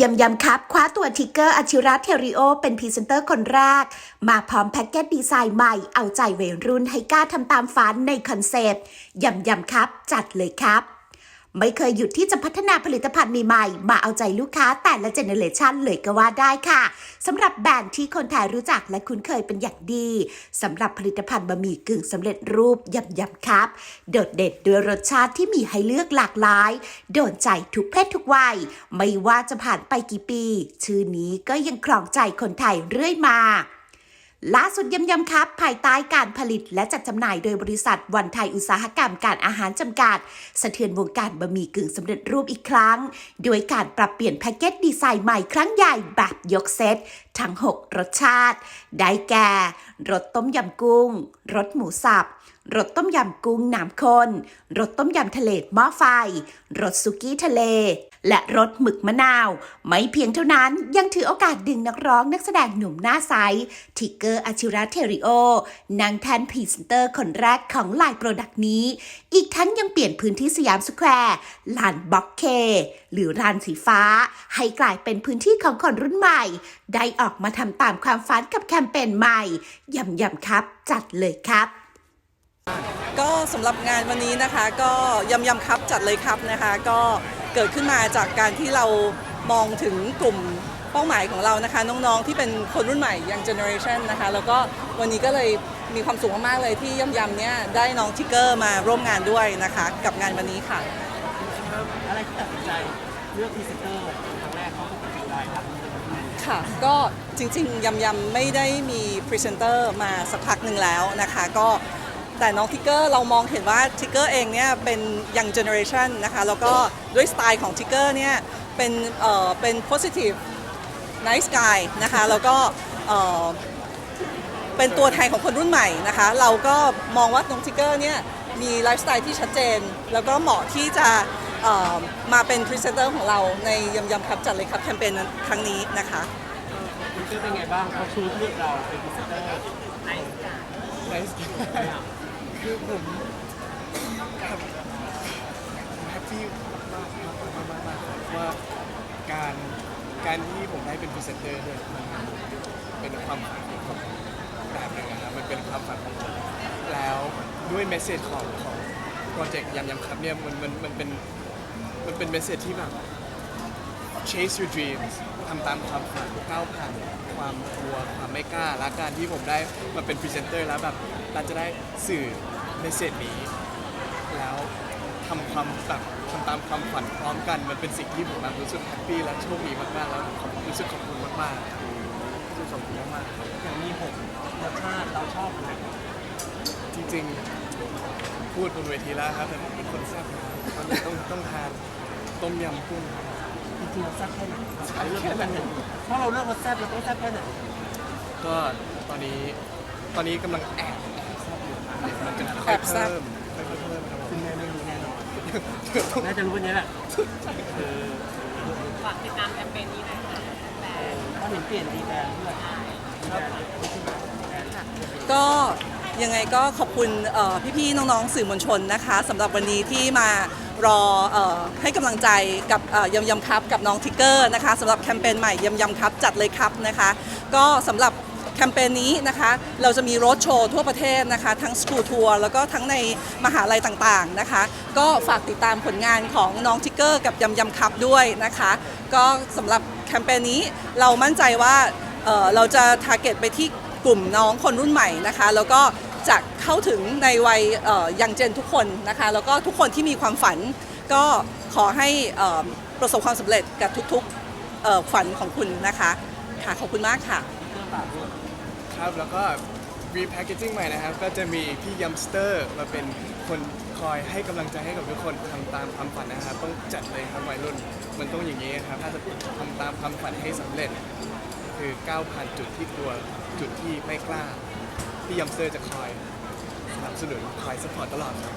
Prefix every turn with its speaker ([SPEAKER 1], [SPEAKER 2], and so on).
[SPEAKER 1] ยำยำครับ คว้าตัวทิกเกอร์อาชิระเทริโอ เป็นพรีเซนเตอร์คนแรก มาพร้อมแพ็กเกจดีไซน์ใหม่ เอาใจวัยรุ่นให้กล้าทำตามฝันในคอนเซปต์ยำยำครับ จัดเลยครับ ไม่เคยหยุดที่จะพัฒนาผลิตภัณฑ์ใหม่ๆ มาเอาใจลูกค้าแต่ละเจเนเรชันเลยก็ว่าได้ค่ะสำหรับแบรนด์ที่คนไทยรู้จักและคุ้นเคยเป็นอย่างดีสำหรับผลิตภัณฑ์บะหมี่กึ่งสำเร็จรูปยำยำครับ โดดเด่นด้วยรสชาติที่มีให้เลือกหลากหลาย โดนใจทุกเพศทุกวัย ไม่ว่าจะผ่านไปกี่ปี ชื่อนี้ก็ยังครองใจคนไทยเรื่อยมา ล่าสุดยำยำครับ ภายใต้การผลิตและจัดจำหน่ายโดยบริษัทวันไทยอุตสาหกรรมการอาหารจำกัด สะเทือนวงการบะหมี่กึ่งสำเร็จรูปอีกครั้ง โดยการปรับเปลี่ยนแพ็กเกจดีไซน์ใหม่ครั้งใหญ่แบบยกเซตทั้ง 6 รสชาติ ได้แก่ รสต้มยำกุ้ง รสหมูสับ รสต้มยำกุ้งน้ำข้น รสต้มยำทะเลหม้อไฟ รสสุกี้ทะเล และรสหมึกมะนาว ไม่เพียงเท่านั้นยังถือโอกาสดึงนักร้องนักแสดงหนุ่มหน้าใสทิกเกอร์อาชิระเทริโอนางแทนพรีเซนเตอร์คนแรกของไลน์โปรดักต์นี้ อีกทั้งยังเปลี่ยนพื้นที่สยามสแควร์ลานบ็อกเค หรือลานสีฟ้า ให้กลายเป็นพื้นที่ของคนรุ่นใหม่ ได้ออกมาทำตามความฝันกับแคมเปญใหม่ยำยำครับ จัดเลยครับ
[SPEAKER 2] ก็สำหรับงานวันนี้นะคะก็ยำยำครับจัดเลยครับนะคะ ก็เกิดขึ้นมาจากการที่เรามองถึงกลุ่มเป้าหมายของเรานะคะ น้องๆที่เป็นคนรุ่นใหม่ยังเจเนอเรชันนะคะ แล้วก็วันนี้ก็เลยมีความสุขมากๆเลยที่ยำยำเนี่ยได้น้องทิกเกอร์มาร่วมงานด้วยนะคะ กับงานวันนี้ค่ะ
[SPEAKER 3] อะไรที่ตัดสินใจ เลือกพรีเซนเตอร์ครั้งแรกเขาตัดสินใจครับ
[SPEAKER 2] ค่ะ ก็จริงๆ ยำยำไม่ได้มีพรีเซนเตอร์มาสักพักหนึ่งแล้วนะคะ ก็แต่น้องทิกเกอร์เรามองเห็นว่าทิกเกอร์เองเนี่ยเป็นยังเจเนอเรชันนะคะ แล้วก็ด้วยสไตล์ของทิกเกอร์เนี่ยเป็นเอ่อเป็น positive nice guy นะคะ แล้วก็เอ่อเป็นตัวแทนของคนรุ่นใหม่นะคะ เราก็มองว่าน้องทิกเกอร์เนี่ยมีไลฟ์สไตล์ที่ชัดเจน แล้วก็เหมาะที่จะ เอ่อมาเป็นพรีเซนเตอร์ของเราในยำยำครับจัดเลยครับแคมเปญครั้งนี้นะคะ
[SPEAKER 3] คุณเชื่อเป็นไงบ้างเขาชูเลือกเราเป็นพรีเซนเตอร์ในในสกิล
[SPEAKER 4] คือผมแฮปปี้มากมากมากมากมากว่าการการที่ผมได้เป็นพรีเซนเตอร์เนี่ยมันเป็นความฝันของผมแบบหนึงนะครับมันเป็นความฝันของผมแล้วด้วยเมสเซจของของโปรเจกต์ยำยำครับเนี่ยมันมันมันเป็น มันเป็นเมสเซจที่แบบ chase your dreams ทำตามความฝันก้าวผ่านความกลัวความไม่กล้าและการที่ผมได้มาเป็นพรีเซนเตอร์แล้วแบบเราจะได้สื่อเมสเซจนี้ แล้วทำความแบบทำตามความฝันพร้อมกัน มันเป็นสิ่งที่ผมแบบรู้สึกแฮปปี้และโชคดีมากๆแล้วขอบรู้สึกขอบคุณมากๆรู้สึกขอบคุณมากๆครับ
[SPEAKER 3] อย่างมีหกรสชาติเราชอบอะไร
[SPEAKER 4] จริงๆ พูดบนเวทีแล้วครับแต่ผมเป็นคนแซ่บนะมันเลยต้องต้องทาน ต้มยำกุ้งครับ
[SPEAKER 3] จริงๆเราแซ่บแค่ไหนเราเลือกแค่ไหนเพราะเราเลือกรสแซ่บเราต้องแซ่บแค่ไหน
[SPEAKER 4] ก็ตอนนี้ตอนนี้กำลังแอบแอบแซ่บอยู่มันจะค่
[SPEAKER 2] แอ
[SPEAKER 4] อย
[SPEAKER 2] บ
[SPEAKER 4] ๆ
[SPEAKER 2] แซ่บ
[SPEAKER 4] เพิ่มค่อยๆเพิ่มครับผม
[SPEAKER 3] คุณแม่ไม่รู้แน่นอนน่าจะรู้วันนี้แหละเออ
[SPEAKER 5] ฝากติดตามแคมเปญนี้หน่อยค่ะแบรนด์
[SPEAKER 3] ก็เห็นเปลี่ยนดีแบรนด์ด้วย
[SPEAKER 2] ก็ยังไงก็ขอบคุณเอ่อพี่ๆน้องๆสื่อมวลชนนะคะสำหรับวันนี้ที่มา รอออให้กำลังใจกับยำยำครับกับน้องทิกเกอร์นะคะสำหรับแคมเปญใหม่ยำยำครับจัดเลยครับนะคะ ก็สำหรับแคมเปญนี้นะคะเราจะมีรถโชว์ทั่วประเทศนะคะ ทั้งสกูทัวร์แล้วก็ทั้งในมหาลัยต่างๆนะคะ ก็ฝากติดตามผลงานของน้องทิกเกอร์กับยำยำครับด้วยนะคะ ก็สำหรับแคมเปญนี้เรามั่นใจว่าเเราจะทาร์เก็ตไปที่กลุ่มน้องคนรุ่นใหม่นะคะ แล้วก็ จะเข้าถึงในวัยยังเจนทุกคนนะคะ แล้วก็ทุกคนที่มีความฝันก็ขอให้ประสบความสำเร็จกับทุกๆฝันของคุณนะคะค่ะขอบคุณมากค่ะ
[SPEAKER 4] ครับแล้วก็ repackaging ใหม่นะครับ ก็จะมีพี่ยัมสเตอร์มาเป็นคนคอยให้กำลังใจให้กับทุกคนทำตามความฝันนะครับ ต้องจัดเลยครับวัยรุ่น มันต้องอย่างนี้ครับ ถ้าจะทำตามความฝันให้สำเร็จ คือก้าวผ่านจุดที่กลัวจุดที่ไม่กล้า พี่ยัมเซอร์จะคอยสนับสนุนคอยสปอร์ตตลอดครับ